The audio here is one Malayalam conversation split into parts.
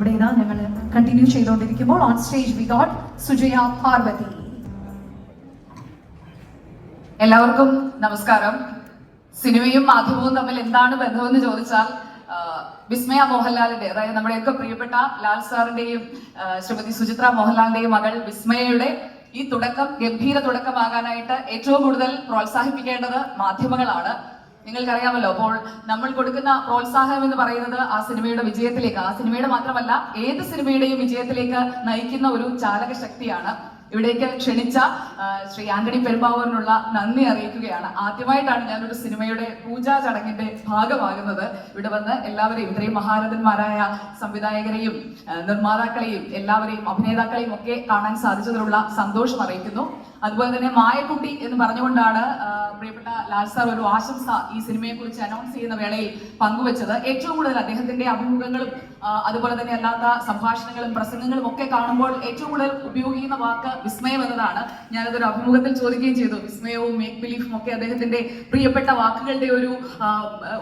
ഇവിടെ ഇതാ ഞങ്ങൾ കണ്ടിന്യൂ ചെയ്തുകൊണ്ടിരിക്കുമ്പോൾ on stage we got Sujaya Parvathy. എല്ലാവർക്കും നമസ്കാരം. സിനിമയും മാധ്യമവും തമ്മിൽ എന്താണ് ബന്ധമെന്ന് ചോദിച്ചാൽ വിസ്മയ മോഹൻലാലിന്റെ അതായത് നമ്മുടെയൊക്കെ പ്രിയപ്പെട്ട ലാൽ സാറിന്റെയും ശ്രീമതി സുചിത്ര മോഹൻലാലിന്റെയും മകൾ വിസ്മയയുടെ ഈ തുടക്കം ഗംഭീര തുടക്കമാകാനായിട്ട് ഏറ്റവും കൂടുതൽ പ്രോത്സാഹിപ്പിക്കേണ്ടത് മാധ്യമങ്ങളാണ്. നിങ്ങൾക്കറിയാമല്ലോ അപ്പോൾ നമ്മൾ കൊടുക്കുന്ന പ്രോത്സാഹനം എന്ന് പറയുന്നത് ആ സിനിമയുടെ വിജയത്തിലേക്ക് ആ സിനിമയുടെ മാത്രമല്ല ഏത് സിനിമയുടെയും വിജയത്തിലേക്ക് നയിക്കുന്ന ഒരു ചാലക ശക്തിയാണ്. ഇവിടേക്ക് ക്ഷണിച്ച ശ്രീ ആന്റണി പെരുമ്പാവൂരിനുള്ള നന്ദി അറിയിക്കുകയാണ്. ആദ്യമായിട്ടാണ് ഞാൻ ഒരു സിനിമയുടെ പൂജാ ചടങ്ങിന്റെ ഭാഗമാകുന്നത്. ഇവിടെ വന്ന് എല്ലാവരെയും ഇത്രയും മഹാരഥന്മാരായ സംവിധായകരെയും നിർമ്മാതാക്കളെയും എല്ലാവരെയും അഭിനേതാക്കളെയും ഒക്കെ കാണാൻ സാധിച്ചതിലുള്ള സന്തോഷം അറിയിക്കുന്നു. അതുപോലെ തന്നെ മായക്കുട്ടി എന്ന് പറഞ്ഞുകൊണ്ടാണ് പ്രിയപ്പെട്ട ലാൽ സാർ ഒരു ആശംസ ഈ സിനിമയെ കുറിച്ച് അനൗൺസ് ചെയ്യുന്ന വേളയിൽ പങ്കുവച്ചത്. ഏറ്റവും കൂടുതൽ അദ്ദേഹത്തിന്റെ അഭിമുഖങ്ങളും അതുപോലെ തന്നെ അല്ലാത്ത സംഭാഷണങ്ങളും പ്രസംഗങ്ങളും ഒക്കെ കാണുമ്പോൾ ഏറ്റവും കൂടുതൽ ഉപയോഗിക്കുന്ന വാക്ക് വിസ്മയം എന്നതാണ്. ഞാനതൊരു അഭിമുഖത്തിൽ ചോദിക്കുകയും ചെയ്തു. വിസ്മയവും മേക്ക് ബിലീഫും ഒക്കെ അദ്ദേഹത്തിന്റെ പ്രിയപ്പെട്ട വാക്കുകളുടെ ഒരു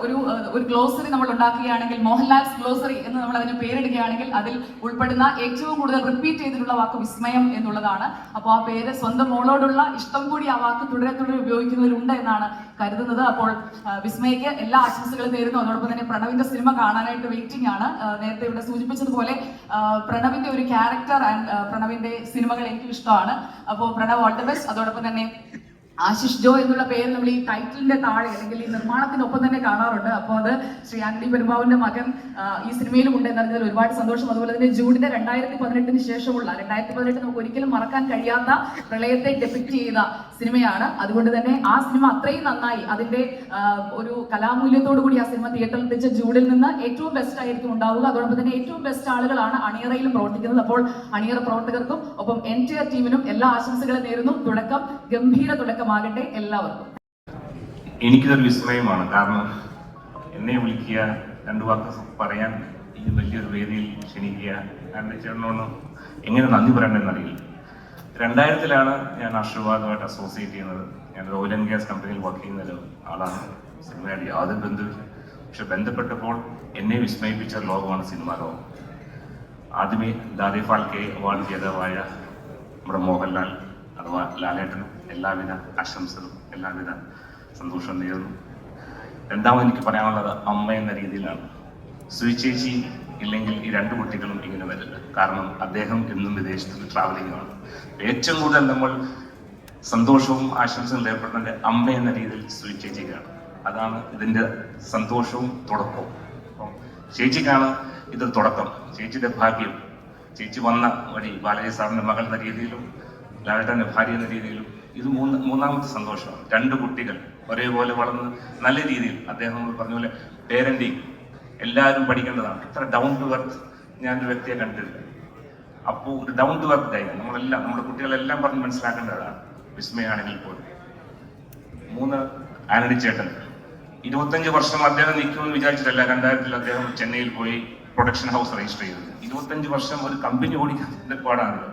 ഒരു ഒരു ഗ്ലോസറി നമ്മൾ ഉണ്ടാക്കുകയാണെങ്കിൽ മോഹൻലാൽസ് ഗ്ലോസറി എന്ന് നമ്മൾ അതിന് പേരിടുകയാണെങ്കിൽ അതിൽ ഉൾപ്പെടുന്ന ഏറ്റവും കൂടുതൽ റിപ്പീറ്റ് ചെയ്തിട്ടുള്ള വാക്ക് വിസ്മയം എന്നുള്ളതാണ്. അപ്പോൾ ആ പേര് സ്വന്തം മോളോടുള്ള ഇഷ്ടം കൂടി ആ വാക്ക് തുടരെ തുടരെ ഉപയോഗിക്കുന്നവരുണ്ട് എന്നാണ് കരുതുന്നത്. അപ്പോൾ വിസ്മയക്ക് എല്ലാ ആശംസകളും നേരുന്നു. അതോടൊപ്പം തന്നെ പ്രണവിന്റെ സിനിമ കാണാനായിട്ട് വെയിറ്റിംഗ് ആണ്. നേരത്തെ ഇവിടെ സൂചിപ്പിച്ചതുപോലെ പ്രണവിന്റെ ഒരു ക്യാരക്ടർ ആൻഡ് പ്രണവിന്റെ സിനിമകൾ എനിക്കും ഇഷ്ടമാണ് അപ്പോൾ പ്രണവ് ഓൾ ദ ബെസ്റ്റ് അതോടൊപ്പം തന്നെ ആശിഷ് ജോ എന്നുള്ള പേര് നമ്മൾ ഈ ടൈറ്റിലിന്റെ താഴെ അല്ലെങ്കിൽ ഈ നിർമ്മാണത്തിനൊപ്പം തന്നെ കാണാറുണ്ട്. അപ്പോൾ അത് ശ്രീ ആന്റണി പെരുമാവിന്റെ മകൻ ഈ സിനിമയിലും ഉണ്ട് എന്നറിഞ്ഞതിൽ ഒരുപാട് സന്തോഷം. അതുപോലെ തന്നെ ജൂണിന്റെ രണ്ടായിരത്തി പതിനെട്ടിന് ശേഷമുള്ള രണ്ടായിരത്തി പതിനെട്ട് നമുക്ക് ഒരിക്കലും മറക്കാൻ കഴിയാത്ത പ്രളയത്തെ ഡെപിക്ട് ചെയ്ത സിനിമയാണ്. അതുകൊണ്ട് തന്നെ ആ സിനിമ അത്രയും നന്നായി. അതിന്റെ ഒരു കലാമൂല്യത്തോടു കൂടി ആ സിനിമ തിയേറ്ററിൽ എത്തിച്ച ജൂഡിൽ നിന്ന് ഏറ്റവും ബെസ്റ്റ് ആയിരിക്കും ഉണ്ടാവുക. അതോടൊപ്പം തന്നെ ഏറ്റവും ബെസ്റ്റ് ആളുകളാണ് അണിയറയിലും പ്രവർത്തിക്കുന്നത്. അപ്പോൾ അണിയറ പ്രവർത്തകർക്കും ഒപ്പം എൻ ടി ആർ ടീമിനും എല്ലാ ആശംസകളും നേരുന്നു. തുടക്കം ഗംഭീര തുടക്കമാകട്ടെ എല്ലാവർക്കും. എനിക്കിതൊരു വിസ്മയമാണ്. കാരണം എന്നെ വിളിക്കുക രണ്ടു വാക്ക് പറയാൻ ഈ വലിയൊരു വേദിയിൽ ക്ഷണിക്കുക എങ്ങനെ നന്ദി പറയണമെന്ന് അറിയില്ല രണ്ടായിരത്തിലാണ് ഞാൻ ആശീർവാദമായിട്ട് അസോസിയേറ്റ് ചെയ്യുന്നത്. ഞാൻ ഓയിൽ ആൻഡ് ഗ്യാസ് കമ്പനിയിൽ വർക്ക് ചെയ്യുന്ന ഒരു ആളാണ്. സിനിമയായിട്ട് യാതൊരു ബന്ധമില്ല പക്ഷെ ബന്ധപ്പെട്ടപ്പോൾ എന്നെ വിസ്മയിപ്പിച്ച ലോകമാണ് സിനിമാ ലോകം. ആദ്യമേ ദാദി ഫാൽക്കെ അവാർഡ് ജേതാവായ നമ്മുടെ മോഹൻലാൽ അഥവാ ലാലേട്ടന് എല്ലാവിധ ആശംസകളും എല്ലാവിധ സന്തോഷം നേരുന്നു. രണ്ടാമത് എനിക്ക് പറയാനുള്ളത് അമ്മ എന്ന രീതിയിലാണ്. സുചേച്ചി ഇല്ലെങ്കിൽ ഈ രണ്ട് കുട്ടികളും ഇങ്ങനെ വരില്ല കാരണം അദ്ദേഹം എന്നും വിദേശത്ത് ട്രാവലിംഗ് ആണ് ഏറ്റവും കൂടുതൽ നമ്മൾ സന്തോഷവും ആശംസകളും ഏർപ്പെടുന്നത് അമ്മ എന്ന രീതിയിൽ സുചേച്ചിക്കാണ് അതാണ് ഇതിന്റെ സന്തോഷവും തുടക്കവും. അപ്പം ചേച്ചിക്കാണ് ഇത് തുടക്കം. ചേച്ചിയുടെ ഭാഗ്യം. ചേച്ചി വന്ന വഴി ബാലജി സാറിന്റെ മകൾ എന്ന രീതിയിലും ലാലേട്ടന്റെ ഭാര്യ എന്ന രീതിയിലും ഇത് മൂന്ന് മൂന്നാമത്തെ സന്തോഷമാണ്. രണ്ട് കുട്ടികൾ ഒരേപോലെ വളർന്ന് നല്ല രീതിയിൽ അദ്ദേഹം പറഞ്ഞ പോലെ പേരന്റിങ് എല്ലാവരും പഠിക്കേണ്ടതാണ്. ഇത്ര ഡൗൺ ടു എർത്ത് ഞാനൊരു വ്യക്തിയെ കണ്ടിട്ടില്ല. അപ്പോൾ ഒരു ഡൗൺ ടു എർത്ത് ഡൈ നമ്മളെല്ലാം നമ്മുടെ കുട്ടികളെല്ലാം പറഞ്ഞ് മനസ്സിലാക്കേണ്ടതാണ്. വിസ്മയാണെങ്കിൽ പോലും. മൂന്ന് ആനഡി ചേട്ടൻ. ഇരുപത്തഞ്ച് വർഷം അദ്ദേഹം നിൽക്കുമെന്ന് വിചാരിച്ചിട്ടല്ല രണ്ടായിരത്തിൽ അദ്ദേഹം ചെന്നൈയിൽ പോയി പ്രൊഡക്ഷൻ ഹൗസ് രജിസ്റ്റർ ചെയ്തത് ഇരുപത്തഞ്ച് വർഷം ഒരു കമ്പനി ഓടിക്കാൻ പാടാണല്ലോ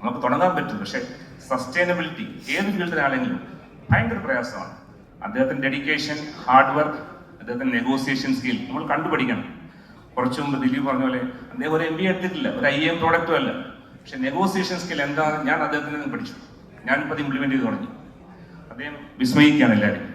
നമുക്ക് തുടങ്ങാൻ പറ്റും പക്ഷെ സസ്റ്റൈനബിലിറ്റി ഏത് ഫീൽഡിലാണെങ്കിലും ഭയങ്കര പ്രയാസമാണ്. അദ്ദേഹത്തിന്റെ ഡെഡിക്കേഷൻ ഹാർഡ് വർക്ക് അദ്ദേഹത്തിന്റെ നെഗോസിയേഷൻ സ്കിൽ നമ്മൾ കണ്ടുപഠിക്കണം. കുറച്ചു മുമ്പ് ദിലീപ് പറഞ്ഞ പോലെ അദ്ദേഹം ഒരു എം ബി എടുത്തിട്ടില്ല ഒരു ഐ എം പ്രോഡക്റ്റും അല്ല. പക്ഷെ നെഗോസിയേഷൻ സ്കിൽ എന്താ ഞാൻ അദ്ദേഹത്തിൽ നിന്ന് പഠിച്ചു. ഞാനിപ്പോൾ അത് ഇംപ്ലിമെന്റ് ചെയ്ത് തുടങ്ങി. അദ്ദേഹം വിസ്മയിക്കുകയാണ് എല്ലാവരും